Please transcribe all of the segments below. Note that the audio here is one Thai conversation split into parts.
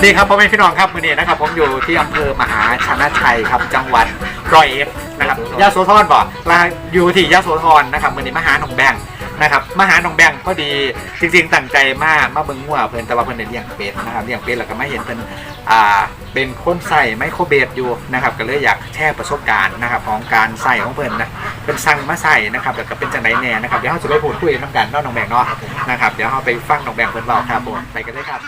วัสดีครับพ่อแม่พี่น้องครับวันนี้นะครับ ผมอยู่ที่อำเภอมหาชนะชัยครับจังหวัดร้อยเอ็ดนะครับยะโสธรบอกลาอยู่ที่ยะโสธรนะครับวันนี้มาหาหนองแบงนะครับมาหาหนองแบงพอดีจริงๆตั้งใจมากมาเบิ่งงัวเพิ่นแต่ว่าเพิ่นได้เลี้ยงเป็ดนะครับเลี้ยงเป็ดแล้วก็ไมาเห็นเพิ่นอ่าเป็นคนใส่ไมโครเบสอยู่นะครับก็เลยอยากแชร์ประสบการณ์นะครับของการใส่ของเพิ่นนะเป็นสั่งมาใส่นะครับแล้วก็เป็นจังไดแน่นะครับเดี๋ยวเราจะไปพูดคุยน้ำกันเนาะน้องแบงเนาะนะครับเดี๋ยวเราไปฟังหนองแบงเพิ่นเล่าครับผมไปกันเลยครับ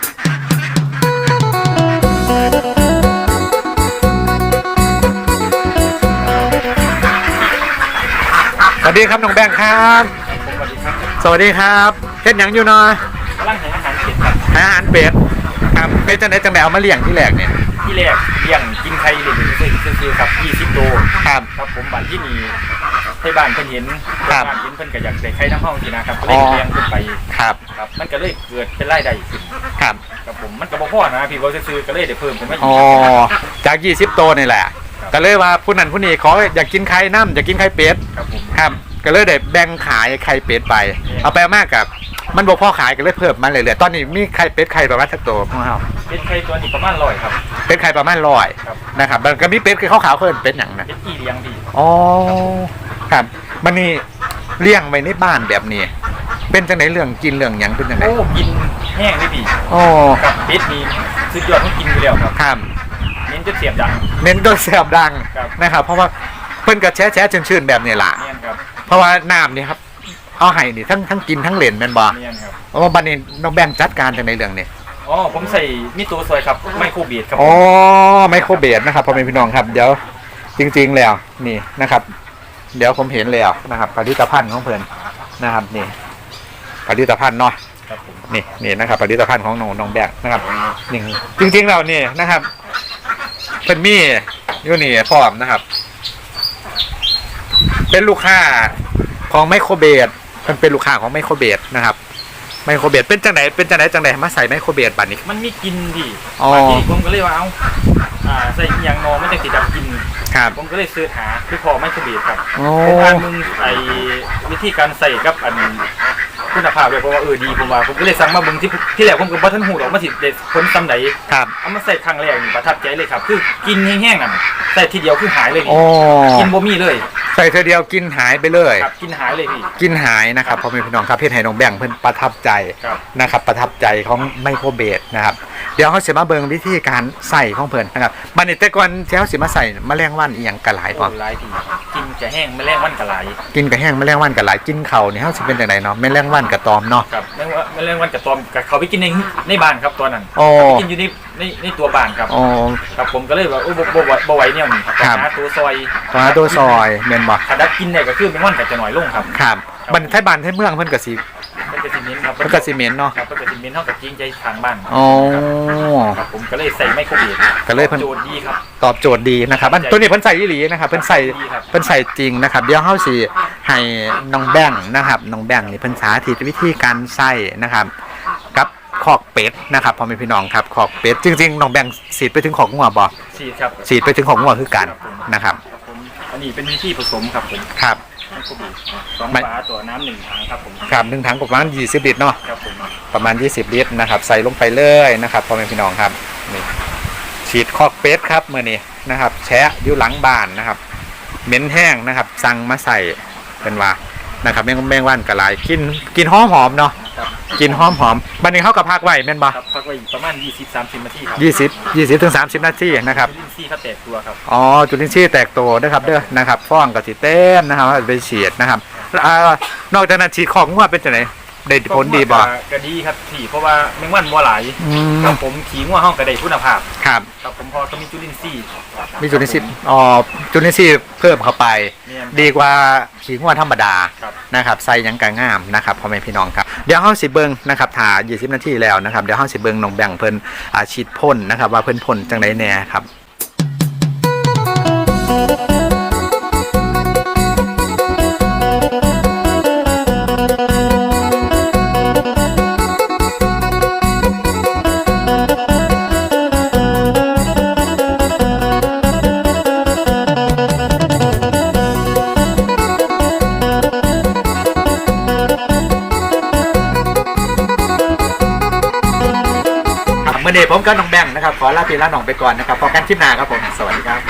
ดีครับน้องแบงค์ครับ สวัสดีครับสวัสดีครับเฮ็ดหยังอยู่เนาะกำลังหาอาหารเก็ดครับหาอาหารเป็ดครับเป็นจังไดจังไดเอามาเลี้ยงที่แรกเนี่ยที่แรกเลี้ยงกินไข่เลี้ยงซื้อซื้อๆครับ20ตัวครับ ครับผมบ้านที่นี่ให้บ้านเพิ่นเห็นครับบ้านเห็นเพิ่นก็อยากได้ไข่น้ำห้องสินะครับก็เลยอ๋อ เลี้ยงขึ้นไปครับครับ มันก็เลยเกิดเป็นรายได้ขึ้นครับครับผมมันก็บ่พอนะพี่บ่ซื้อๆก็เลยได้เพิ่มขึ้นมาอีอ๋อกจาก 20ตัวนี่แหละ ก็เลยว่าผู้นั้นผู้นี้ขออยากกินไข่น้ำอยากกินไข่เป็ดครับผม ครับ ก็เลยได้แบ่งขายไข่เป็ดไป เอาไปมากกับมันบ่พอขายก็เลยเพิ่มมาเรื่อยๆตอนนี้มีไข่เป็ดไข่ประมาณสักตัวของเราเป็นไข่ตัวนี้ประมาณ100ครับ เป็ดไข่ประมาณร้อยครับ นะครับมันก็มีเป็ดคือขาวๆเพิ่นเป็ดหยังนะเป็นอีเลี้ยงดีอ๋อครับมันนี่เลี้ยงไว้ในบ้านแบบนี้ เป็นจังไหนเรื่องกินเรื่องหยังเป็นจังไหนโอ้กินแห้งเลยพี่โอ้กับเป็ดนี่สุดยอดของกินอยู่แล้วครับครับเน้นจะเสียบดัง เน้นโดยเสียบดังครับ นะครับเพราะว่าเพิ่นก็แช่แช่ๆชื่นๆแบบนี้ล่ะเนียนครับ เพราะว่าน้ำนี่ครับเอาให้นี่ทั้งทั้งกินทั้งเล่นแม่นบ่เนียนครับเพราะว่าบัดนี้น้องแบงจัดการจังไหนเรื่องนี้อ๋อผมใส่มีตัวซอยครับไมโครเบียดครับอ๋อไมโครเบสนะครับพ่อแม่พี่น้องครับ เดี๋ยวจริง ๆ แล้วนี่นะครับ เดี๋ยวผมเห็นแล้วนะครับผลิตภัณฑ์ของเพิ่นนะครับนี่ผลิตภัณฑ์เนาะ ครับผมนี่นี่นะครับผลิตภัณฑ์ของน้องน้องแบงค์นะครับนี่จริงๆเรานี่นะครับเป็นมีอยู่นี่พร้อมนะครับ เป็นลูกค้า ของไมโครเบสมันเป็นลูกค้าของไมโครเบสนะครับไมโครเบสเป็นจังไหนเป็นจังไหนจังไหนมาใส่ไมโครเบสบัดนี้ มันมีกินดิอ๋อ บางทีผมก็เลยว่าเอาอ่าใส่อหย่างนอมันจะติดดับกินครับ ผมก็เลยซื้อหาคือพอไม่สบีครับโอ้ ผมอ่านมึงไอวิธีการใส่กับอันคุณภาพเลยเพราะว่าเออดีผมว่าผมก็เลยสั่งมาเบิ่งที่ที่แรกผมก็บ่ทันหูหรอกมาสิเด็ดผลซ้ำใดครับเอามาใส่ครั้งแรกนี่ประทับใจเลยครับ คือกินแห้งๆอะใส่ทีเดียวคือหายเลยโอ้นี่กินบ่มีเลย ใส่เธอเดียวกินหายไปเลย ครับกินหายเลยพี่ กินหายนะครับพ่อแม่พี่น้องครับเพจให้น้องแบงค์เพิ่นประทับใจครับ นะครับประทับใจของไมโครเบสนะครับ เดี๋ยวเขาเสียมาเบิงวิธีการใส่ของเพิ่นนะครับบันนี้แต่ก่อนเช้าสิมาใส่แมลงวันอีหยังกระหลายพร้อม โอ้หลายทีกิน จะแห้งแมลงวันกะหลายกินกับแห้งแมลงวันกระหลายกินเข่าวนี่เฮาสิเป็นจังไดเนาะแมลงวันกับตอมเนาะ ครับแมลงวันแมลงวันกะตอมกับเขาไปกินในในบ้านครับตอนนั้นโอ้ไปกินอยู่ในในในตัวบ้านครับโอ้ครับผมก็เลยว่าโอ้บ่บ่บ่บ่ไหวเนี่ยนี่ครับครับ หาตัวซอยตอนนั้นตัวซอยแม่นบ่ถ้าดักกินได้ก็คือเป็นวันก็จะน้อยลงครับครับบัดนไทบ้านไทเมืองเพิ่นก็สิมันก็สิเน้นครับเพิ่นก็สิเหม็นเนาะครับ มันก็สิเน้นเท่ากับจริงใจทางบ้านอ๋อ ครับผมก็เลยใส่ไมโครเวฟก็เลยเพิ่น โจทย์ดีครับ ตอบโจทย์ดีนะครับอันตัวนี้เพิ่นใส่อีหลีนะครับเพิ่นใส่ดีครับ เพิ่นใส่จริงนะครับ เดี๋ยวเฮาสิให้น้องแบงค์นะครับน้องแบงค์นี่เพิ่นสาธิตวิธีการใส่นะครับ กับขอกเป็ดนะครับพ่อแม่พี่น้องครับขอกเป็ดจริงๆน้องแบงค์สีดไปถึงขอกงัวบ่สีดครับสีดไปถึงขอกงัวคือกันนะครับครับผมอันนี้เป็นวิธีผสมครับผมครับ ไมโครเวฟสองไม่ ฝาตัวน้ำหนึ่งถังครับผมครับหนึ่งถังประมาณ20ลิตรเนาะ ครับผม ประมาณ 20 ลิตรนะครับใส่ลงไปเลยนะครับพ่อแม่พี่น้องครับนี่ฉีดขอกเป็ดครับมื้อนี้นะครับแชะอยู่หลังบ้านนะครับเหม็นแห้งนะครับ สั่งมาใส่เป็นว่านะครับแมงแมงวันกระหลายกินกินหอมหอมๆเนาะครับกินหอมหอมๆบันนี้เขากับพักไว้แม่นบ่ครับพักไว้ประมาณ 20-30นาทีครับยี่สิบยี่สิบถึงสามสิบนาทีนะครับลินซี่เขาแตกตัวครับอ๋อจุลินทรีย์แตกตัวนะครับเด้อนะครับฟ้องกับสีเต้มนะครับเอาไปฉีดนะครับแล้วอ่านอกจากนั้นฉีดของว่าเป็นจังไหน ได้ผลดีบ่ ก็ก็ดีครับพี่เพราะว่าแมงวันมัวหลายอืม ครับผมขี่งัวห้องกระไดคุณภาพครับครับผมพอก็มีจุลินทรีย์มีจุลินทรีย์อ๋อจุลินทรีย์เพิ่มเข้าไป เนี่ยดีกว่าขีงวธรรมดา ครับ นะครับใส่หยังกะงามนะครับพ่อแม่พี่น้องครับเดี๋ยวเฮาสิเบิ่งนะครับถ่า20นาทีแล้วนะครับเดี๋ยวเฮาสิเบิ่งน้องแบ่งเพิ่นอาฉีดพ่นนะครับ ว่าเพิ่นพ่นจังไดแน่ครับ มื้อวันนี้ผมกับน้องแบงค์นะครับ ขอลาพี่ลาน้องไปก่อนนะครับพอกันคลิปหน้าครับผม สวัสดีครับ